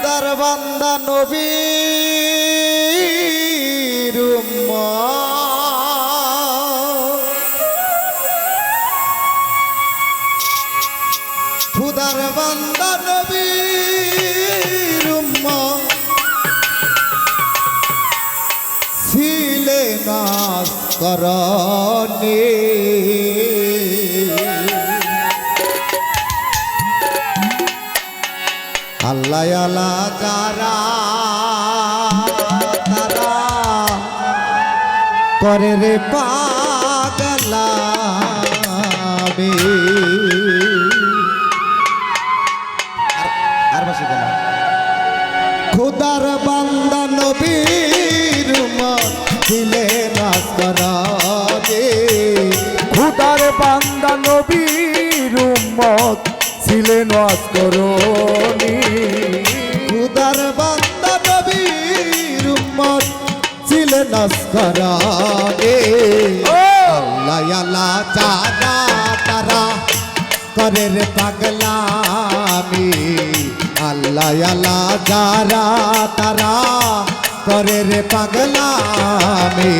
খুদার বান্দা উম্মত। খুদার বান্দা উম্মত। ছিলে নাস আল্লাহ আলা যারা তারা করে রে পাগলামে আর- বাসি খুদার বান্দা নবীর মত দিলে নাস করা দে খুদার বান্দা নবীর উম্মত ছিলেন অস্করণী খুদার দে আল্লাহ আল্লাহ তারা করে রে পাগলামি। আল্লাহ আল্লাহ যারা তারা করে রে পাগলামি।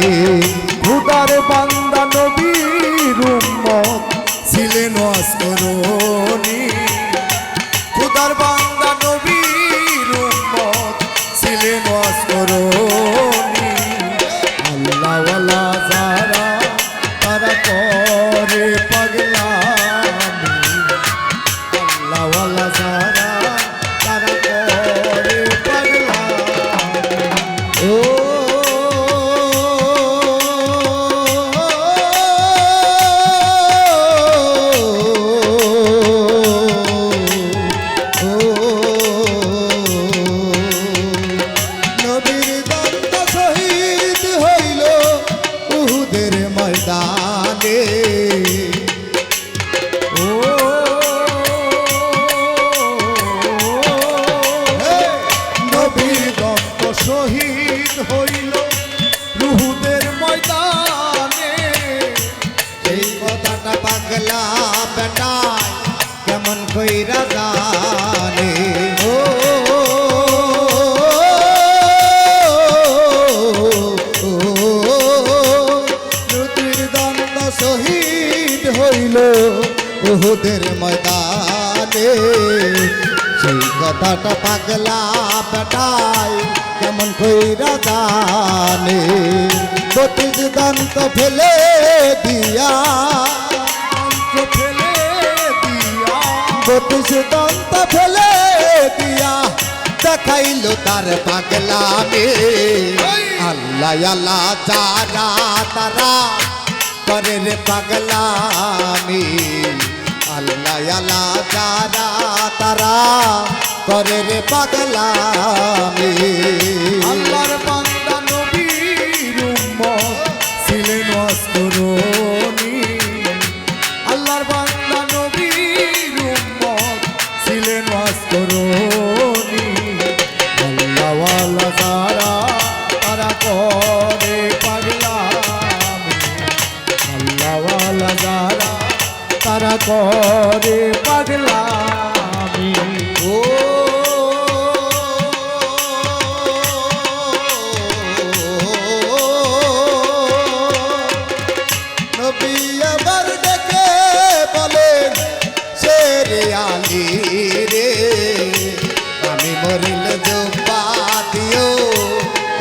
খুদার বান্দা নবীর উম্মত ছিলেন অস্করণী শহীদ হইল রুহুদের ময়দানে। সেই কথাটা পাগলা বেটায় কেমন কইরা জানে? ও শহীদ হইল ওহুদের ময়দানে। সেই কথাটা পাগলা বেটায় কেমন কইরা জানে? বতিজ দন্ত ফেলে দিয়া। ফেলে দিয়া বতিস দন্ত ফেলে দিয়া। দেখাইল তার পাগলামে। আল্লাহ আল্লাহ, যারা, তারা করে রে পাগলামি। আল্লাহ আল্লাহ, যারা, তারা করে রে পাগলামি।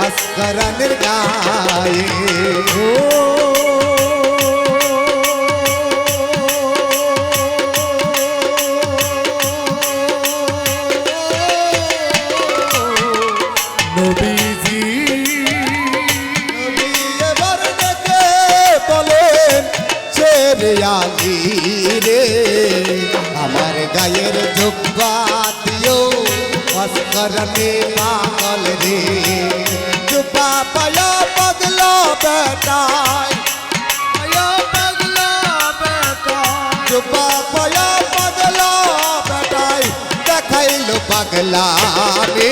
মস্করণের গায়ে। নবীজি। নবী এবার ডেকে বলেন ছেড়ে আলি রে আমার গায়ের যোগ্য দিও মস্করণে পাগল রে। বেটায় পাগলা জুব্বা পায়া পাগলা বেটায় দেখাইলো পাগলা রে!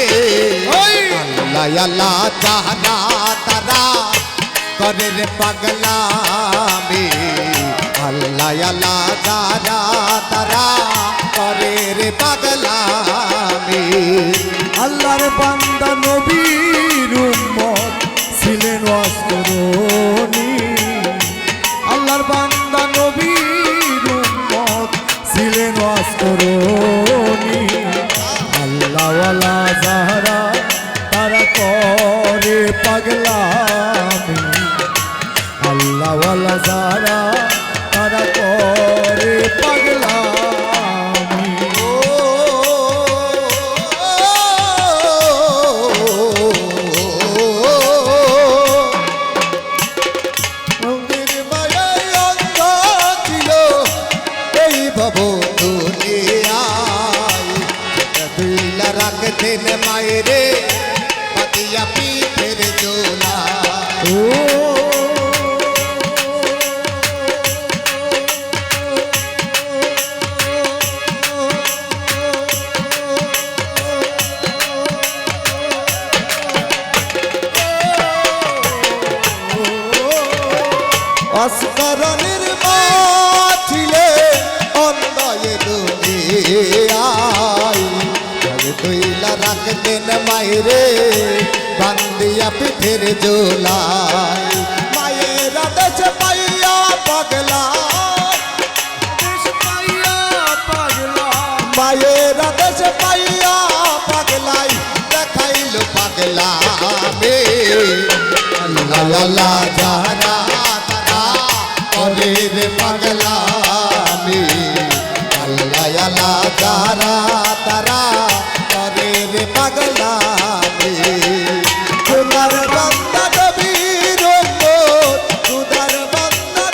আল্লাহ আল্লাহ চাহনা তারা করে রে পাগলামি। আল্লাহ আল্লাহ তারা তারা করে রে পাগলামি। আল্লাহর বান্দা নবীর ছিলেন পিঠের জোলা ও অস্করণের মা দুইলা রাখতেন মায়েরে বান্দিয়া পিঠের জোলায় মায়ের আদেশ পাইয়া পাগলা দেশ পাইয়া পাগলা মায়ের আদেশ পাইয়া পাগলাই দেখাইল পাগলা মে আল্লাহ আল্লাহ যারা তারা করে রে পাগলা মে আল্লাহ আল্লাহ যারা তারা করে রে পাগলা মে তোমার বান্দা নবীর উম্মত খুদার বান্দা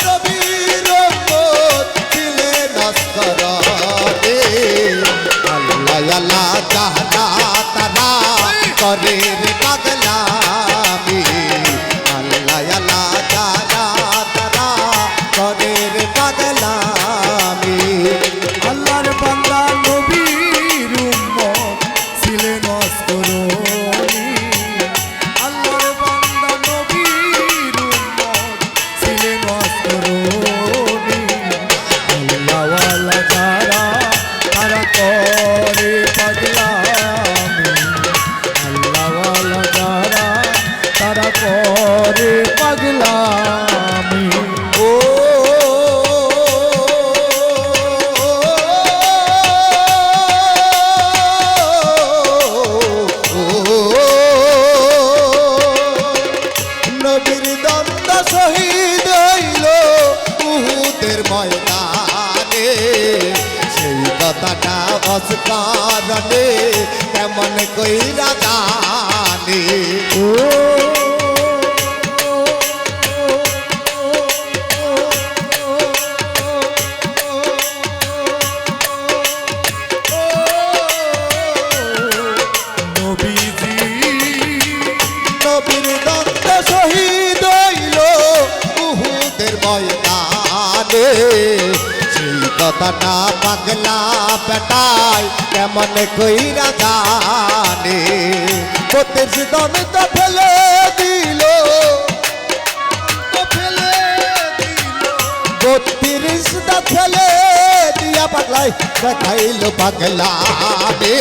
করে পাগলামি। তারা করে পাগলামি ও নবীর দন্দ শহীদ হইল উহুদের ময়দানে সেই কথাটা অস্কারণে কেমন কইরা জানে নবীজি পাগলা বেটায় কেমন কইরা জানে দন্ত ফেলে দিল ফেলে দিল বত্রিশ দা ফেলে দিয়া পাগলাই দেখাইল পাগলা রে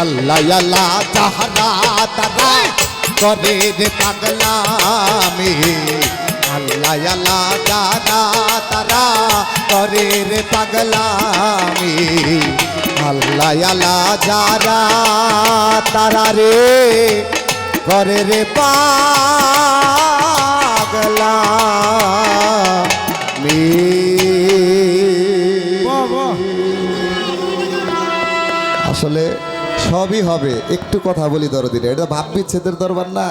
আল্লাহ আল্লাহ চাহনা তারা করে রে পাগলামি আল্লাহ আল্লাহ জানা তারা করে রে পাগলামি আল্লাহ যারা তারা রে করে রে পাগলা মি আসলে সবই হবে। একটু কথা বলি দরদিনে। এটা ভাব বিচ্ছেদের দরবার না।